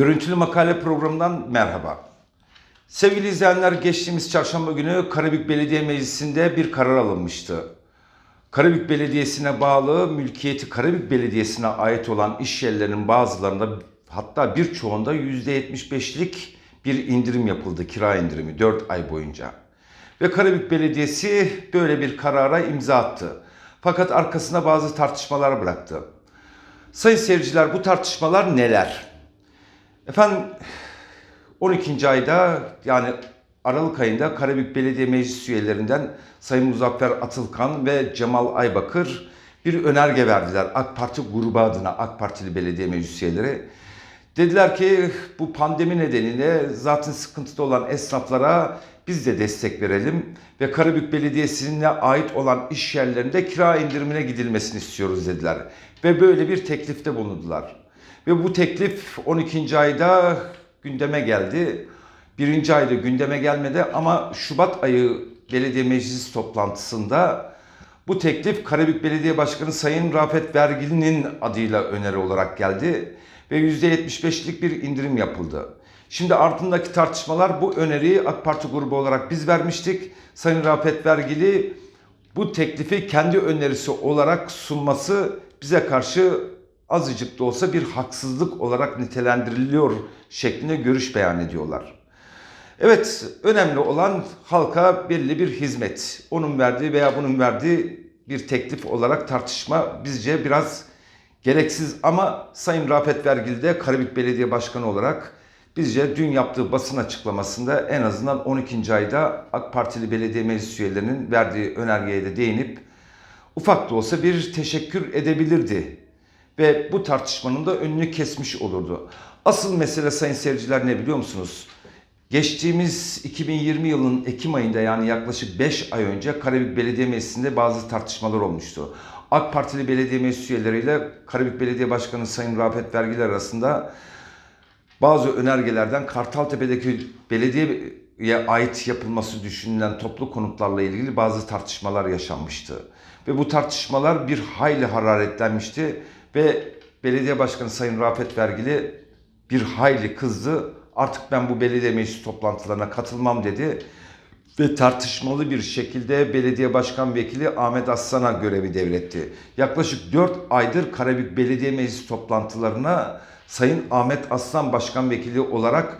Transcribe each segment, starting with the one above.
Görüntülü Makale programından merhaba. Sevgili izleyenler geçtiğimiz çarşamba günü Karabük Belediye Meclisi'nde bir karar alınmıştı. Karabük Belediyesi'ne bağlı mülkiyeti Karabük Belediyesi'ne ait olan iş yerlerinin bazılarında hatta birçoğunda %75'lik bir indirim yapıldı, kira indirimi 4 ay boyunca. Ve Karabük Belediyesi böyle bir karara imza attı. Fakat arkasına bazı tartışmalar bıraktı. Sayın seyirciler bu tartışmalar neler? Efendim 12. ayda yani Aralık ayında Karabük Belediye Meclis üyelerinden Sayın Muzaffer Atılkan ve Cemal Aybakır bir önerge verdiler AK Parti grubu adına AK Partili belediye meclis üyeleri. Dediler ki bu pandemi nedeniyle zaten sıkıntıda olan esnaflara biz de destek verelim ve Karabük Belediyesi'ne ait olan iş yerlerinde kira indirimine gidilmesini istiyoruz dediler. Ve böyle bir teklifte bulundular. Ve bu teklif 12. ayda gündeme geldi. Birinci ayda gündeme gelmedi ama Şubat ayı belediye meclis toplantısında bu teklif Karabük Belediye Başkanı Sayın Rafet Vergili'nin adıyla öneri olarak geldi ve %75'lik bir indirim yapıldı. Şimdi ardındaki tartışmalar bu öneriyi AK Parti grubu olarak biz vermiştik. Sayın Rafet Vergili bu teklifi kendi önerisi olarak sunması bize karşı azıcık da olsa bir haksızlık olarak nitelendiriliyor şeklinde görüş beyan ediyorlar. Evet, önemli olan halka belli bir hizmet. Onun verdiği veya bunun verdiği bir teklif olarak tartışma bizce biraz gereksiz ama Sayın Rafet Vergili de Karabük Belediye Başkanı olarak bizce dün yaptığı basın açıklamasında en azından 12. ayda AK Partili belediye meclis üyelerinin verdiği önergeye de değinip ufak da olsa bir teşekkür edebilirdi ve bu tartışmanın da önünü kesmiş olurdu. Asıl mesele sayın seyirciler ne biliyor musunuz? Geçtiğimiz 2020 yılının Ekim ayında yani yaklaşık 5 ay önce Karabük Belediye Meclisi'nde bazı tartışmalar olmuştu. AK Partili belediye meclis üyeleriyle Karabük Belediye Başkanı Sayın Rafet Vergili arasında bazı önergelerden Kartaltepe'deki belediyeye ait yapılması düşünülen toplu konutlarla ilgili bazı tartışmalar yaşanmıştı. Ve bu tartışmalar bir hayli hararetlenmişti ve belediye başkanı Sayın Rafet Vergili bir hayli kızdı. Artık ben bu belediye meclis toplantılarına katılmam dedi. Ve tartışmalı bir şekilde belediye başkan vekili Ahmet Aslan'a görevi devretti. Yaklaşık 4 aydır Karabük Belediye Meclis toplantılarına Sayın Ahmet Aslan başkan vekili olarak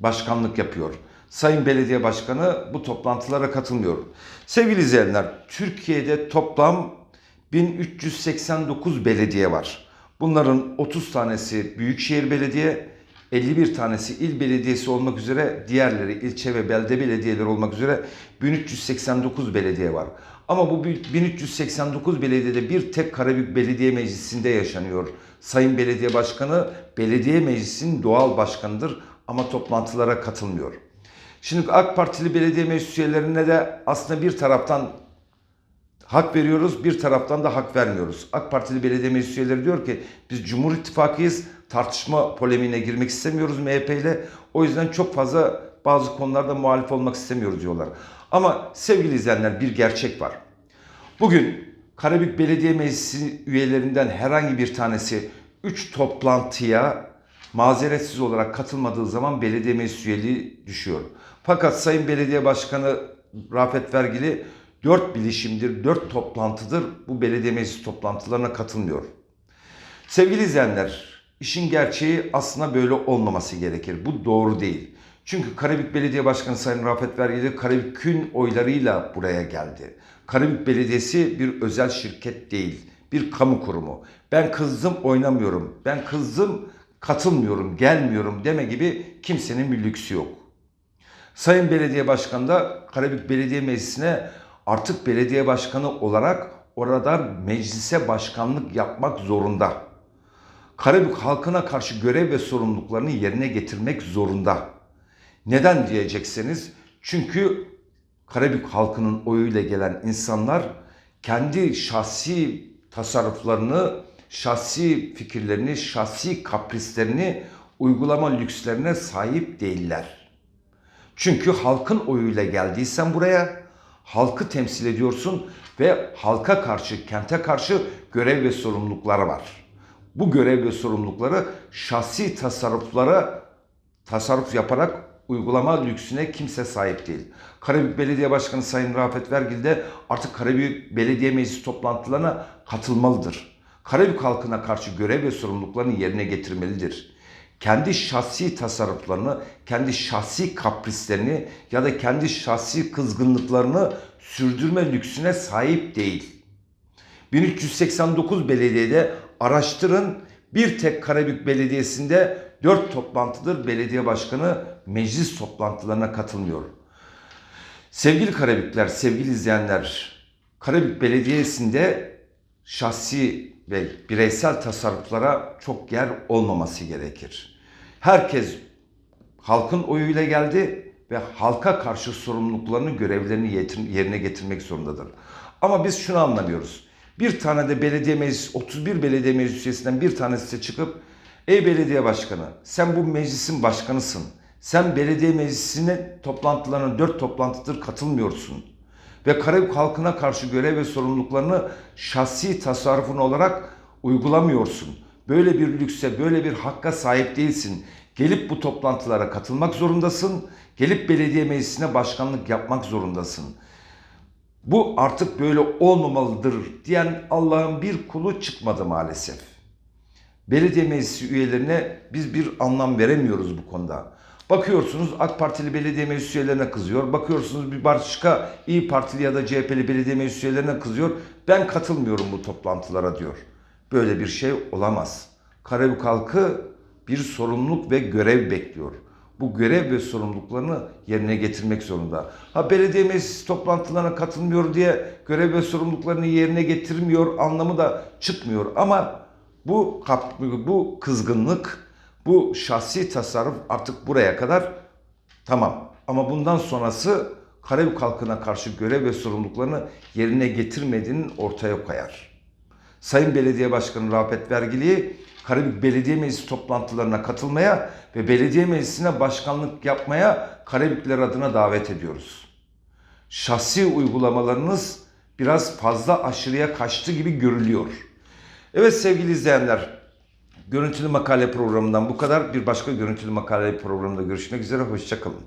başkanlık yapıyor. Sayın Belediye Başkanı bu toplantılara katılmıyor. Sevgili izleyenler, Türkiye'de toplam 1389 belediye var. Bunların 30 tanesi büyükşehir belediye, 51 tanesi il belediyesi olmak üzere diğerleri ilçe ve belde belediyeleri olmak üzere 1389 belediye var. Ama bu 1389 belediyede bir tek Karabük Belediye Meclisi'nde yaşanıyor. Sayın Belediye Başkanı belediye meclisinin doğal başkanıdır ama toplantılara katılmıyor. Şimdi AK Partili belediye meclis üyelerine de aslında bir taraftan hak veriyoruz, bir taraftan da hak vermiyoruz. AK Partili belediye meclis üyeleri diyor ki biz Cumhur İttifakıyız, tartışma polemiğine girmek istemiyoruz MHP ile. O yüzden çok fazla bazı konularda muhalif olmak istemiyoruz diyorlar. Ama sevgili izleyenler bir gerçek var. Bugün Karabük Belediye Meclisi üyelerinden herhangi bir tanesi 3 toplantıya mazeretsiz olarak katılmadığı zaman belediye meclis üyeliği düşüyor. Fakat Sayın Belediye Başkanı Rafet Vergili 4 bilişimdir, 4 toplantıdır bu belediye meclis toplantılarına katılmıyor. Sevgili izleyenler, işin gerçeği aslında böyle olmaması gerekir. Bu doğru değil. Çünkü Karabük Belediye Başkanı Sayın Rafet Vergili Karabük'ün oylarıyla buraya geldi. Karabük Belediyesi bir özel şirket değil, bir kamu kurumu. Ben kızdım oynamıyorum, ben kızdım katılmıyorum, gelmiyorum deme gibi kimsenin bir lüksü yok. Sayın Belediye Başkanı da Karabük Belediye Meclisi'ne artık belediye başkanı olarak orada meclise başkanlık yapmak zorunda. Karabük halkına karşı görev ve sorumluluklarını yerine getirmek zorunda. Neden diyecekseniz çünkü Karabük halkının oyuyla gelen insanlar kendi şahsi tasarruflarını, şahsi fikirlerini, şahsi kaprislerini uygulama lükslerine sahip değiller. Çünkü halkın oyuyla geldiysen buraya halkı temsil ediyorsun ve halka karşı, kente karşı görev ve sorumlulukları var. Bu görev ve sorumlulukları şahsi tasarruflara tasarruf yaparak uygulama lüksüne kimse sahip değil. Karabük Belediye Başkanı Sayın Rafet Vergil de artık Karabük Belediye Meclisi toplantılarına katılmalıdır. Karabük halkına karşı görev ve sorumluluklarını yerine getirmelidir. Kendi şahsi tasarruflarını, kendi şahsi kaprislerini ya da kendi şahsi kızgınlıklarını sürdürme lüksüne sahip değil. 1389 belediyede araştırın bir tek Karabük Belediyesi'nde 4 toplantıdır belediye başkanı meclis toplantılarına katılmıyor. Sevgili Karabükler, sevgili izleyenler, Karabük Belediyesi'nde şahsi ve bireysel tasarruflara çok yer olmaması gerekir. Herkes halkın oyuyla geldi ve halka karşı sorumluluklarını, görevlerini yerine getirmek zorundadır. Ama biz şunu anlamıyoruz. Bir tane de belediye meclis, 31 belediye meclis üyesinden bir tanesi de çıkıp Ey belediye başkanı sen bu meclisin başkanısın. Sen belediye meclisine toplantılarına dört toplantıdır katılmıyorsun. Ve Karabük halkına karşı görev ve sorumluluklarını şahsi tasarrufun olarak uygulamıyorsun. Böyle bir lükse, böyle bir hakka sahip değilsin. Gelip bu toplantılara katılmak zorundasın. Gelip belediye meclisine başkanlık yapmak zorundasın. Bu artık böyle olmamalıdır diyen Allah'ın bir kulu çıkmadı maalesef. Belediye meclisi üyelerine biz bir anlam veremiyoruz bu konuda. Bakıyorsunuz AK Partili belediye meclis üyelerine kızıyor. Bakıyorsunuz bir başka İyi Partili ya da CHP'li belediye meclis üyelerine kızıyor. Ben katılmıyorum bu toplantılara diyor. Böyle bir şey olamaz. Karabük halkı bir sorumluluk ve görev bekliyor. Bu görev ve sorumluluklarını yerine getirmek zorunda. Ha belediye meclis toplantılarına katılmıyor diye görev ve sorumluluklarını yerine getirmiyor anlamı da çıkmıyor. Ama bu bu kızgınlık, bu şahsi tasarruf artık buraya kadar tamam. Ama bundan sonrası Karabük halkına karşı görev ve sorumluluklarını yerine getirmediğinin ortaya koyar. Sayın Belediye Başkanı Rafet Vergili'yi Karabük Belediye Meclisi toplantılarına katılmaya ve belediye meclisine başkanlık yapmaya Karabükler adına davet ediyoruz. Şahsi uygulamalarınız biraz fazla aşırıya kaçtı gibi görülüyor. Evet sevgili izleyenler, görüntülü makale programından bu kadar. Bir başka görüntülü makale programında görüşmek üzere, hoşçakalın.